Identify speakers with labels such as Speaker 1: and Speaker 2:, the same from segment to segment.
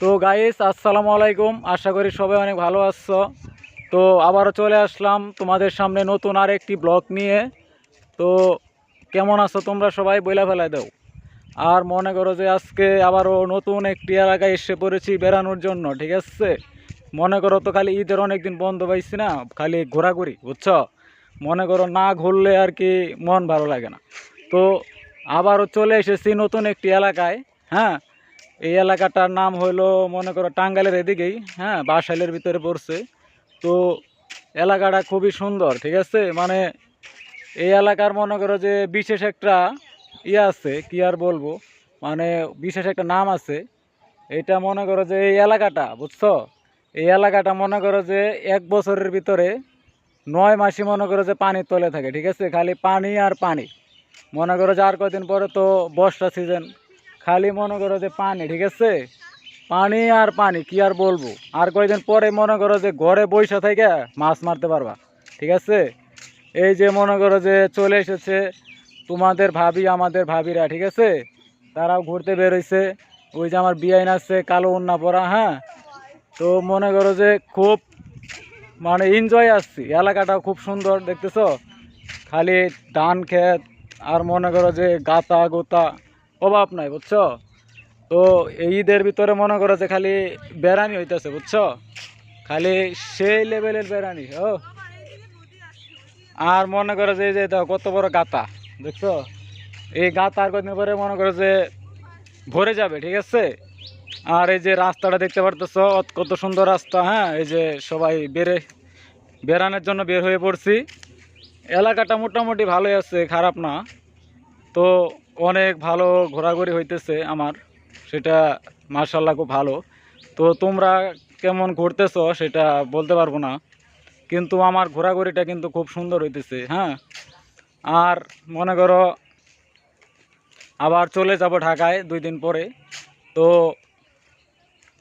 Speaker 1: তো গাইস আসসালামু আলাইকুম। আশা করি সবাই অনেক ভালো আছো। তো আবারও চলে আসলাম তোমাদের সামনে নতুন আর একটি ব্লগ নিয়ে। তো কেমন আছো তোমরা সবাই? বইলা ফেলা দাও। আর মনে করো যে আজকে আবারও নতুন একটি এলাকায় এসে পড়েছি বেড়ানোর জন্য, ঠিক আছে? মনে করো তো খালি ঈদের অনেক দিন বন্ধ পাইছি না, খালি ঘোরাঘুরি, বুঝছ? মনে করো না ঘুরলে আর কি মন ভালো লাগে না। তো আবারও চলে এসেছি নতুন একটি এলাকায় হ্যাঁ? এই এলাকাটার নাম হলো মনে করো, টাঙ্গাইলের এদিকেই হ্যাঁ বাসাইলের ভিতরে পড়ছে। তো এলাকাটা খুবই সুন্দর, ঠিক আছে? মানে এই এলাকার মনে করো যে বিশেষ একটা ইয়ে আছে, কি আর বলব? মানে বিশেষ একটা নাম আছে। এটা মনে করো যে এই এলাকাটা, বুঝছ? এই এলাকাটা মনে করো যে এক বছরের ভিতরে নয় মাসই মনে করো যে পানির তলে থাকে, ঠিক আছে? খালি পানি আর পানি। মনে করো যে আর কদিন পরে তো বর্ষা সিজন খালি মনে করো যে পানি, ঠিক আছে? পানি আর পানি, কি আর বলব? আর কয়েকদিন পরে মনে করো যে ঘরে বৈশা থেকে মাছ মারতে পারবা, ঠিক আছে? এই যে মনে করো যে চলে এসেছে তোমাদের ভাবি, আমাদের ভাবিরা, ঠিক আছে? তারাও ঘুরতে বেরোইছে। ওই যে আমার বিয়াইন আছে, কালো উন্না পরা হ্যাঁ? তো মনে করো যে খুব মানে এনজয় আসছি। এলাকাটা খুব সুন্দর, দেখতেছ? খালি ধান ক্ষেত, আর মনে করো যে গাতা গোতা অভাব নাই, বুঝছ? তো ঈদের ভিতরে মনে করো যে খালি বেড়ানি হইতেছে, বুঝছ? খালি সেই লেভেলের বেড়ানি, ও। আর মনে করো যে এই যে কত বড় গাতা, দেখছ? এই গাতা আর কদিন পরে মনে করো যে ভরে যাবে, ঠিক আছে? আর এই যে রাস্তাটা দেখতে পারতেছো কত সুন্দর রাস্তা হ্যাঁ? এই যে সবাই বেড়ে, বেড়ানোর জন্য বের হয়ে পড়ছি। এলাকাটা মোটামুটি ভালোই আছে, খারাপ না। তো অনেক ভালো ঘোরাঘুরি হইতেছে আমার। সেটা মার্শাল্লাহ খুব ভালো। তো তোমরা কেমন ঘুরতেছো সেটা বলতে পারব না। কিন্তু আমার ঘোরাঘুরিটা কিন্তু খুব সুন্দর হইতেছে হ্যাঁ। আর মনে করো, আবার চলে যাব ঢাকায় দুই দিন পরে। তো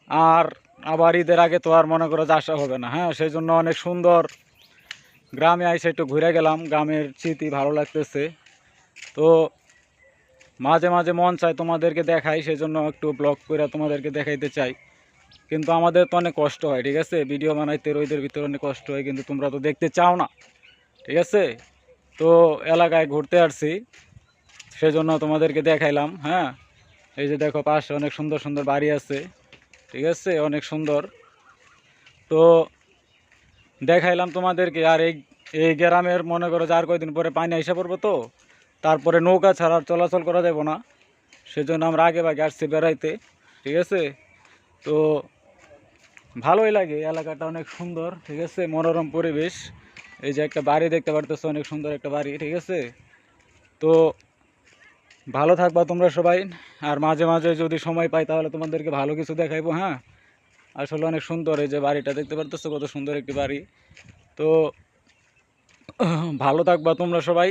Speaker 1: আর, আবার ঈদের আগে তো আর মনে করো আসা হবে না হ্যাঁ। সেই জন্য অনেক সুন্দর গ্রামে আইসে একটু ঘুরে গেলাম। গ্রামের স্মৃতি ভালো লাগতেছে। তো মাঝে মাঝে মন চায় তোমাদেরকে দেখাই সেই জন্য একটু ব্লগ করে তোমাদেরকে দেখাইতে চাই। কিন্তু আমাদের তো অনেক কষ্ট হয়, ঠিক আছে? ভিডিও বানাইতে, রোদের ভিতরে অনেক কষ্ট হয়, কিন্তু তোমরা তো দেখতে চাও না, ঠিক আছে? তো এলাকায় ঘুরতে আসছি, সেজন্য তোমাদেরকে দেখাইলাম হ্যাঁ? এই যে দেখো, পাশে অনেক সুন্দর সুন্দর বাড়ি আছে, ঠিক আছে? অনেক সুন্দর। তো দেখাইলাম তোমাদেরকে, আর এই এই গ্রামের মনে করো যার কয়দিন পরে পানি এসে পড়ব তো? তারপরে নৌকা ছাড়া চলাচল করা যাবে না। সেজন্য আমরা আগে ভাগে আসছি বেড়াইতে, ঠিক আছে? তো ভালোই লাগে এলাকাটা অনেক সুন্দর, ঠিক আছে? মনোরম পরিবেশ। এই যে একটা বাড়ি দেখতে পারতেছো, অনেক সুন্দর একটা বাড়ি, ঠিক আছে? তো ভালো থাকবা তোমরা সবাই, আর মাঝে মাঝে যদি সময় পাই তাহলে তোমাদেরকে ভালো কিছু দেখাইবো হ্যাঁ? আসলে অনেক সুন্দর এই যে বাড়িটা দেখতে পারতেছো, কত সুন্দর একটি বাড়ি। তো ভালো থাকবা তোমরা সবাই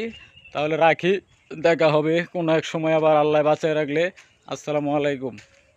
Speaker 1: তাহলে রাখি দেখা হবে কোনো এক সময় আবার আল্লাহ বাঁচায় রাখলে। আসসালামু আলাইকুম।